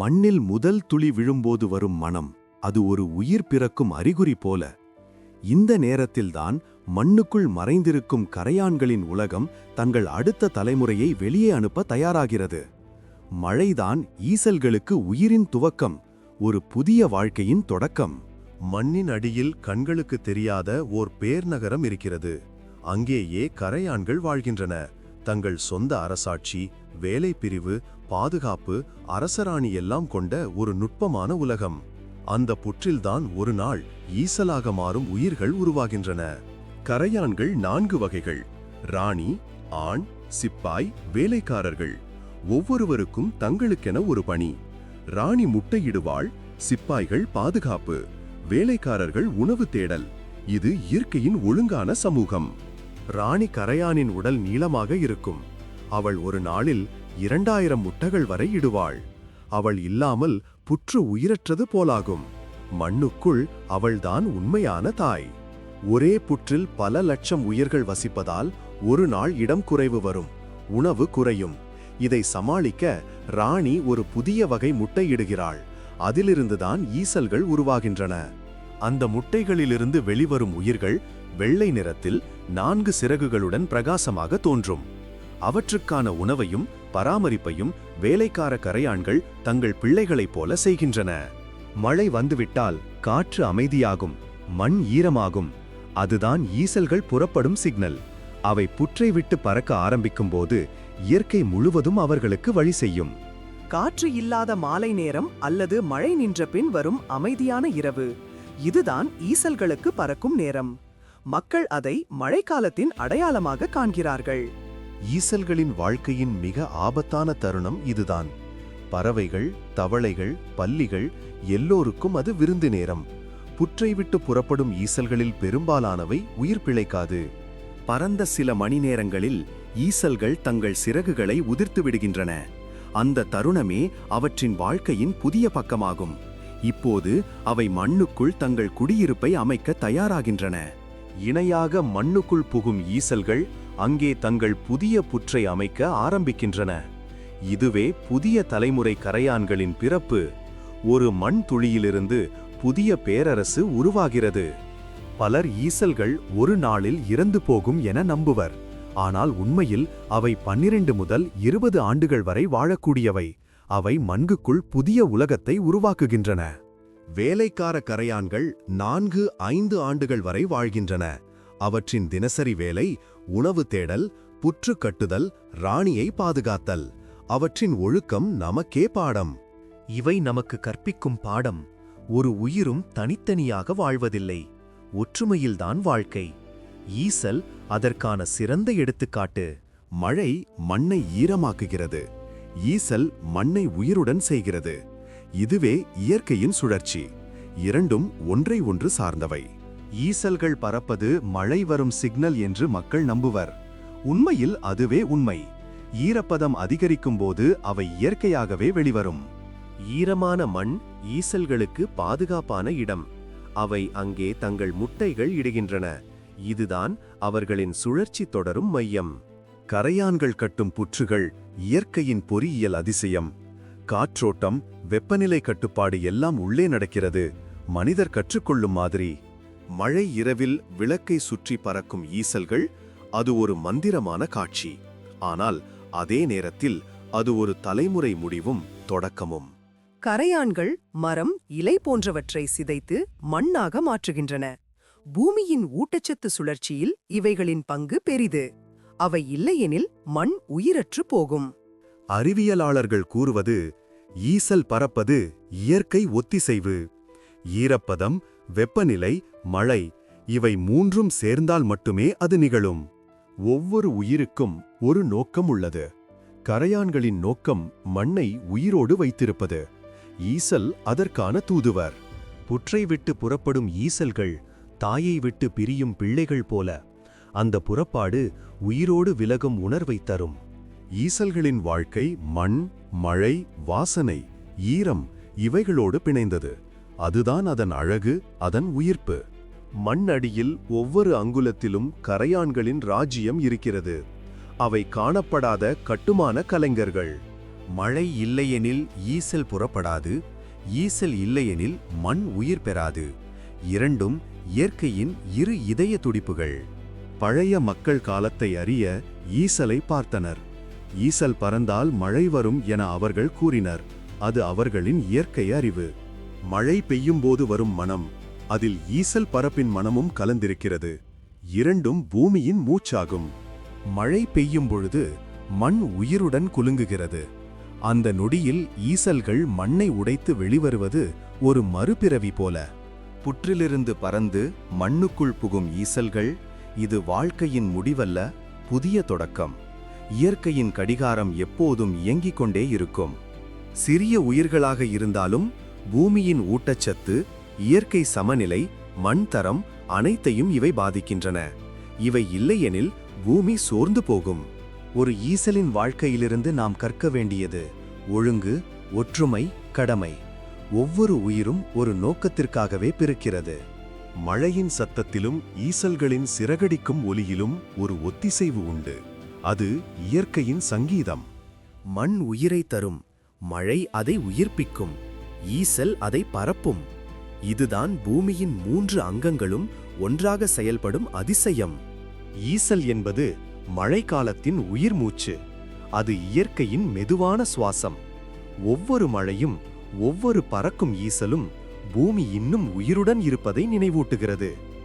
மண்ணில் முதல் துளி விழும்போது வரும் மனம் அது ஒரு உயிர் பிறக்கும் அறிகுறி போல. இந்த நேரத்தில்தான் மண்ணுக்குள் மறைந்திருக்கும் கரையான்களின் உலகம் தங்கள் அடுத்த தலைமுறையை வெளியே அனுப்ப தயாராகிறது. மழைதான் ஈசல்களுக்கு உயிரின் துவக்கம் ஒரு புதிய வாழ்க்கையின் தொடக்கம். மண்ணின் அடியில் கண்களுக்கு தெரியாத ஓர் பேர்நகரம் இருக்கிறது. அங்கேயே கரையான்கள் வாழ்கின்றன. தங்கள் சொந்த அரசாட்சி வேலை பிரிவு பாதுகாப்பு அரசராணி எல்லாம் கொண்ட ஒரு நுட்பமான உலகம். அந்த புற்றில்தான் ஒரு நாள் ஈசலாக மாறும் உயிர்கள் உருவாகின்றன. கரையான்கள் நான்கு வகைகள். ராணி ஆண் சிப்பாய் வேலைக்காரர்கள். ஒவ்வொருவருக்கும் தங்களுக்கென ஒரு பணி. ராணி முட்டையிடுவாள் சிப்பாய்கள் பாதுகாப்பு. வேலைக்காரர்கள் உணவு தேடல். இது இயற்கையின் ஒழுங்கான சமூகம். ராணி கரையானின் உடல் நீளமாக இருக்கும். அவள் ஒரு நாளில் இரண்டாயிரம் முட்டைகள் வரை இடுவாள். அவள் இல்லாமல் புற்று உயிரற்றது போலாகும். மண்ணுக்குள் அவள்தான் உண்மையான தாய். ஒரே புற்றில் பல லட்சம் உயிர்கள் வசிப்பதால் ஒரு நாள் இடம் குறைவு வரும். உணவு குறையும். இதை சமாளிக்க ராணி ஒரு புதிய வகை முட்டையிடுகிறாள் அதிலிருந்துதான் ஈசல்கள் உருவாகின்றன. அந்த முட்டைகளிலிருந்து வெளிவரும் உயிர்கள் வெள்ளை நிறத்தில் நான்கு சிறகுகளுடன் பிரகாசமாக தோன்றும். அவற்றுக்கான உணவையும் பராமரிப்பையும் வேலைக்கார கரையான்கள் தங்கள் பிள்ளைகளைப் போல செய்கின்றன. மழை வந்துவிட்டால் காற்று அமைதியாகும் மண் ஈரமாகும். அதுதான் ஈசல்கள் புறப்படும் சிக்னல். அவை புற்றை விட்டு பறக்க ஆரம்பிக்கும்போது இயற்கை முழுவதும் அவர்களுக்கு வழி செய்யும். காற்று இல்லாத மாலை நேரம் அல்லது மழை நின்ற பின் வரும் அமைதியான இரவு. இதுதான் ஈசல்களுக்கு பறக்கும் நேரம். மக்கள் அதை மழைக்காலத்தின் அடையாளமாக காண்கிறார்கள். ஈசல்களின் வாழ்க்கையின் மிக ஆபத்தான தருணம் இதுதான். பறவைகள் தவளைகள் பல்லிகள் எல்லோருக்கும் அது விருந்து நேரம். புற்றை விட்டு புறப்படும் ஈசல்களில் பெரும்பாலானவை உயிர் பிழைக்காது. பரந்த சில மணி நேரங்களில் ஈசல்கள் தங்கள் சிறகுகளை உதிர்த்து விடுகின்றன. அந்த தருணமே அவற்றின் வாழ்க்கையின் புதிய பக்கமாகும். இப்போது அவை மண்ணுக்குள் தங்கள் குடியிருப்பை அமைக்க தயாராகின்றன. இணையாக மண்ணுக்குள் புகும் ஈசல்கள் அங்கே தங்கள் புதிய புற்றை அமைக்க ஆரம்பிக்கின்றன. இதுவே புதிய தலைமுறை கரையான்களின் பிறப்பு. ஒரு மண் துளியிலிருந்து புதிய பேரரசு உருவாகிறது. பலர் ஈசல்கள் ஒரு நாளில் இறந்து போகும் என நம்புவர். ஆனால் உண்மையில் அவை பன்னிரண்டு முதல் இருபது ஆண்டுகள் வரை வாழக்கூடியவை. அவை மண்குக்குள் புதிய உலகத்தை உருவாக்குகின்றன. வேலைக்கார கரையான்கள் நான்கு ஐந்து ஆண்டுகள் வரை வாழ்கின்றன. அவற்றின் தினசரி வேலை உணவு தேடல் புற்று கட்டுதல் ராணியை பாதுகாத்தல். அவற்றின் ஒழுக்கம் நமக்கே பாடம். இவை நமக்கு கற்பிக்கும் பாடம். ஒரு உயிரும் தனித்தனியாக வாழ்வதில்லை. ஒற்றுமையில்தான் வாழ்க்கை. ஈசல் அதற்கான சிறந்த எடுத்துக்காட்டு. மழை மண்ணை ஈரமாக்குகிறது. ஈசல் மண்ணை உயிருடன் செய்கிறது. இதுவே இயற்கையின் சுழற்சி. இரண்டும் ஒன்றை ஒன்று சார்ந்தவை. ஈசல்கள் பறப்பது மழை வரும் சிக்னல் என்று மக்கள் நம்புவர். உண்மையில் அதுவே உண்மை. ஈரப்பதம் அதிகரிக்கும்போது அவை இயற்கையாகவே வெளிவரும். ஈரமான மண் ஈசல்களுக்கு பாதுகாப்பான இடம். அவை அங்கே தங்கள் முட்டைகள் இடுகின்றன. இதுதான் அவர்களின் சுழற்சி தொடரும் மையம். கரையான்கள் கட்டும் புற்றுகள் இயற்கையின் பொறியியல் அதிசயம். காற்றோட்டம் வெப்பநிலை கட்டுப்பாடு எல்லாம் உள்ளே நடக்கிறது. மனிதர் கற்றுக்கொள்ளும் மாதிரி. மழை இரவில் விளக்கை சுற்றி பறக்கும் ஈசல்கள் அது ஒரு மந்திரமான காட்சி. ஆனால் அதே நேரத்தில் அது ஒரு தலைமுறை முடிவும் தொடக்கமும். கரையான்கள் மரம் இலை போன்றவற்றை சிதைத்து மண்ணாக மாற்றுகின்றன. பூமியின் ஊட்டச்சத்து சுழற்சியில் இவைகளின் பங்கு பெரிது. அவை இல்லையெனில் மண் உயிரற்று போகும். அறிவியலாளர்கள் கூறுவது ஈசல் பறப்பது இயற்கை ஒத்திசைவு. ஈரப்பதம் வெப்பநிலை மழை இவை மூன்றும் சேர்ந்தால் மட்டுமே அது நிகழும். ஒவ்வொரு உயிருக்கும் ஒரு நோக்கம் உள்ளது. கரையான்களின் நோக்கம் மண்ணை உயிரோடு வைத்திருப்பது. ஈசல் அதற்கான தூதுவர். புற்றை விட்டு புறப்படும் ஈசல்கள் தாயை விட்டு பிரியும் பிள்ளைகள் போல. அந்த புறப்பாடு உயிரோடு விலகும் உணர்வை தரும். ஈசல்களின் வாழ்க்கை மண் மழை வாசனை ஈரம் இவைகளோடு பிணைந்தது. அதுதான் அதன் அழகு அதன் உயிர்ப்பு. மண் அடியில் ஒவ்வொரு அங்குலத்திலும் கரையான்களின் ராஜ்யம் இருக்கிறது. அவை காணப்படாத கட்டுமான கலைஞர்கள். மழை இல்லையெனில் ஈசல் புறப்படாது ஈசல் இல்லையெனில் மண் உயிர் பெறாது. இரண்டும் இயற்கையின் இரு இதய துடிப்புகள். பழைய மக்கள் காலத்தை அறிய ஈசலை பார்த்தனர். ஈசல் பறந்தால் மழை வரும் என அவர்கள் கூறினர். அது அவர்களின் இயற்கை அறிவு. மழை பெய்யும்போது வரும் மனம். அதில் ஈசல் பரப்பின் மனமும் கலந்திருக்கிறது. இரண்டும் பூமியின் மூச்சாகும். மழை பெய்யும் பொழுது மண் உயிருடன் குலுங்குகிறது. அந்த நொடியில் ஈசல்கள் மண்ணை உடைத்து வெளிவருவது ஒரு மறுபிறவி போல. புற்றிலிருந்து பறந்து மண்ணுக்குள் புகும் ஈசல்கள் இது வாழ்க்கையின் முடிவல்ல புதிய தொடக்கம். இயற்கையின் கடிகாரம் எப்போதும் இயங்கிக் கொண்டே இருக்கும். சிறிய உயிர்களாக இருந்தாலும் பூமியின் ஊட்டச்சத்து இயற்கை சமநிலை மண் தரம் அனைத்தையும் இவை பாதிக்கின்றன. இவை இல்லையெனில் பூமி சோர்ந்து போகும். ஒரு ஈசலின் வாழ்க்கையிலிருந்து நாம் கற்க வேண்டியது ஒழுங்கு ஒற்றுமை கடமை. ஒவ்வொரு உயிரும் ஒரு நோக்கத்திற்காகவே பிறக்கிறது. மழையின் சத்தத்திலும் ஈசல்களின் சிறகடிக்கும் ஒலியிலும் ஒரு ஒத்திசைவு உண்டு. அது இயற்கையின் சங்கீதம். மண் உயிரை தரும் மழை அதை உயிர்ப்பிக்கும் ஈசல் அதை பரப்பும். இதுதான் பூமியின் மூன்று அங்கங்களும் ஒன்றாக செயல்படும் அதிசயம். ஈசல் என்பது மழைக்காலத்தின் உயிர் மூச்சு. அது இயற்கையின் மெதுவான சுவாசம். ஒவ்வொரு மழையும் ஒவ்வொரு பறக்கும் ஈசலும் பூமி இன்னும் உயிருடன் இருப்பதை நினைவூட்டுகிறது.